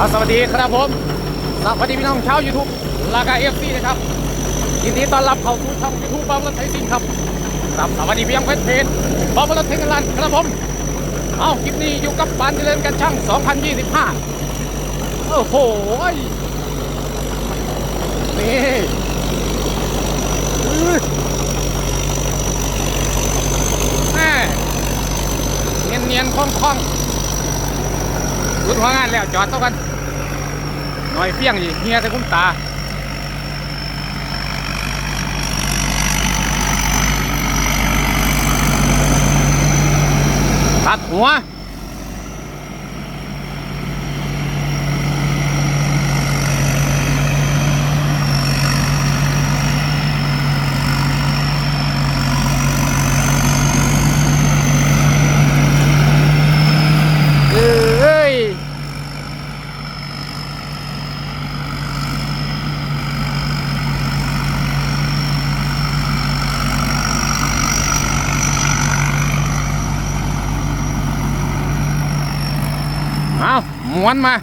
อ่าสวัสดีครับผม สวัสดีพี่น้องชาวยูทูบลากาเอฟซีนะครับ ยินดีต้อนรับเข้าสู่ช่องยูทูบบอมรถไถซิ่งครับครับสวัสดีพี่น้องเพจเพจบอมรถไถกันลันครับผม เอาคลิปนี้อยู่กับปานเจริญกันช่าง 2025 โอ้โหนี่อื้อแม่เนียนเนียนๆคล่องคล่องๆรุดหัวงานแล้วจอดเท่ากัน น่อยเพี้ยงอีกเฮียแต่คุ้มตาตัดหัว เอ้ย เอา ม้วนมา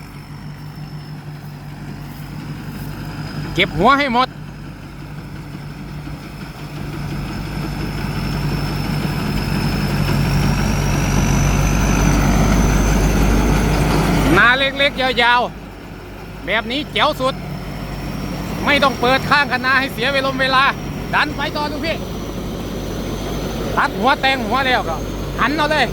เก็บหัวให้หมด นาเล็กๆ ยาวๆ แบบนี้เจ๋วสุด ไม่ต้องเปิดข้างกันนาให้เสียเวลาเวลา ดันไปก่อนลูกพี่ ตัดหัวแตงหัวแล้วก็หันเอาเลย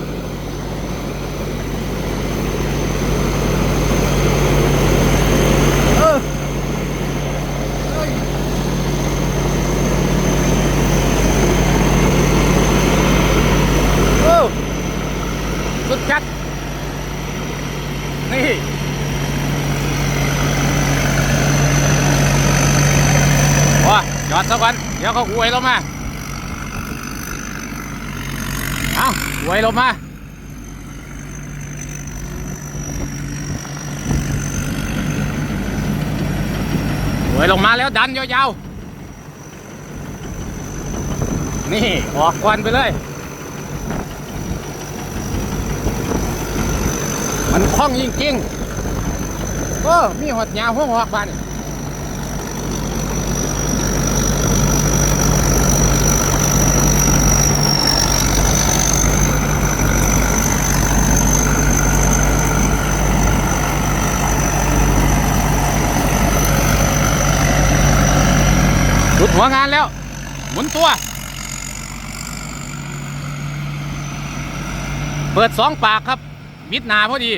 เออเอ้ยโอ้สุดจัด นี่ว้าจ อดสักวันเดี๋ยวเขาหวยลงมาเอาหวยลงมาหวยลงมาแล้วดันยาวๆนี่ออกควันไปเลยมันคล่องจริงๆโอ้มีหดยาวหัวหอกบานนี่ หัวงานแล้ว หมุนตัว เปิดสองปากครับมิดหนาพอดี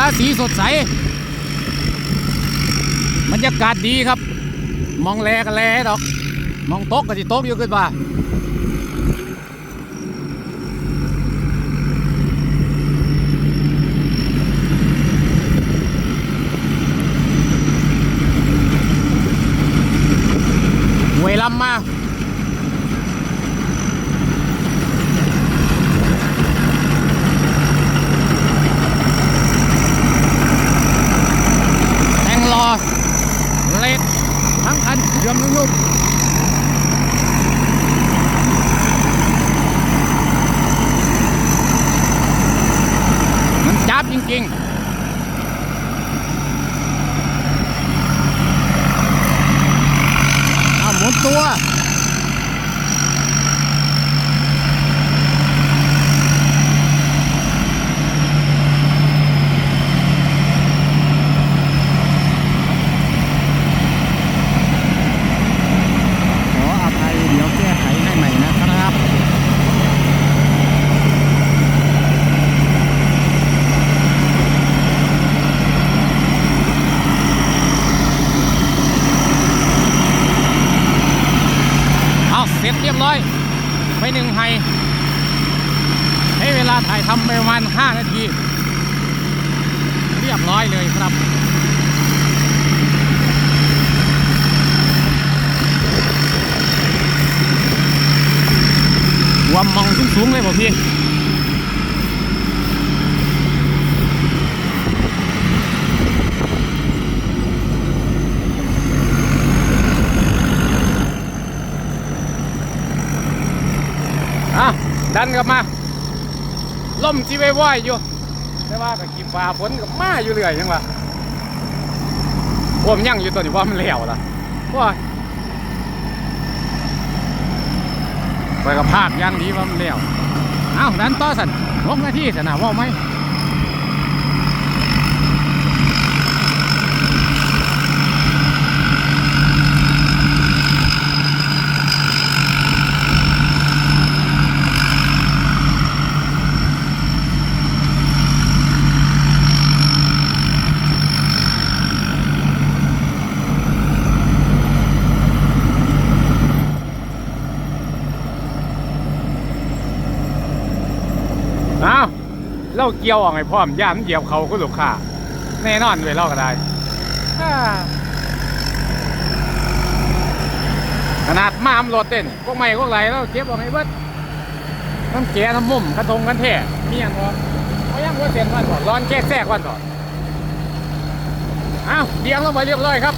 ฟ้าสีสดใสบรรยากาศดีครับ มองแลกันแลดอก มองโต๊ะก็สิโต๊ะอยู่ขึ้นว่าหวยลำมา แทงรอเล็ดทั้ง คันเยือมนุ่มๆมันจับจริงๆเอาหมุนตัว ขออภัยเดี๋ยวแก้ไขให้ใหม่นะครับ เอาเส เรียบร้อย ไปหนึ่งไฮให้เวลาถ่ายทำไปประมาณ 5 นาที เรียบร้อยเลยครับวามมองสูงๆเลยบ่พี่ อะ ดันกลับมาล่มจีไว้ว่อยอยู่ แต่ว่าก็กินฟ้าฝนกับมาอยู่เรื่อยยังวะผมยังอยู่ตัวนี้ว่ามันเหลวละว่ายไปกับภาคย่างดีว่ามันเหลวเอ้าดันต่อสันลงหน้าที่สนามว่าไหม อ้าว เราเกี่ยวออกไงพร้อมย่านเหยียบเขาก็ลูกค้าแน่นอนเลยเราก็ได้ขนาดมามรถเต้นพวกใหม่พวกไรเราเก็บออกไงเบิดน้ำแกน้ำมุมกระทงกันแท้มีอย่างบ่เขายังว่าเส้นวันก่อนร้อนแก้แทรกวันก่อนอ้าวเดียงลงไปเรียบร้อยครับ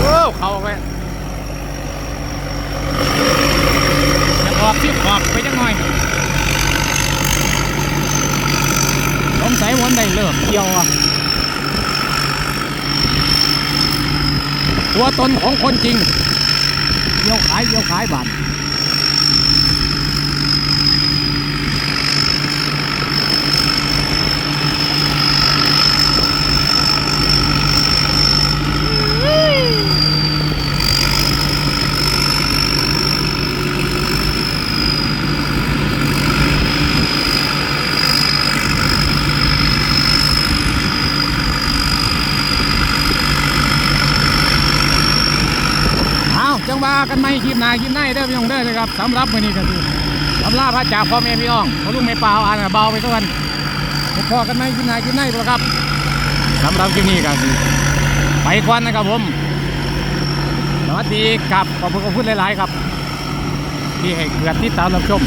โอ้เขาไป จะออกที่ออกไปจังหน่อยสงสัยวันได้เลิ กเกี่ยวอะตัวตนของคนจริงเกี่ยวขายเกี่ยวขายบาน กันไหมคลิปหนาคลิปในเด้อพี่น้องเด้อเลยครับสำหรับวันนี้ก็คือสำลาพระจาพ่อแม่พี่น้องพ่อลุงไม่เปล่าอ่านเบาไปก่อนพอกันไหมคลิปหนาคลิปในบ่ล่ะครับสำหรับคลิปนี้ก็คือไปควันนะครับผมสวัสดีครับขอบคุณขอบคุณหลาย ๆ ครับ ที่ให้เกิดติดตามรับชม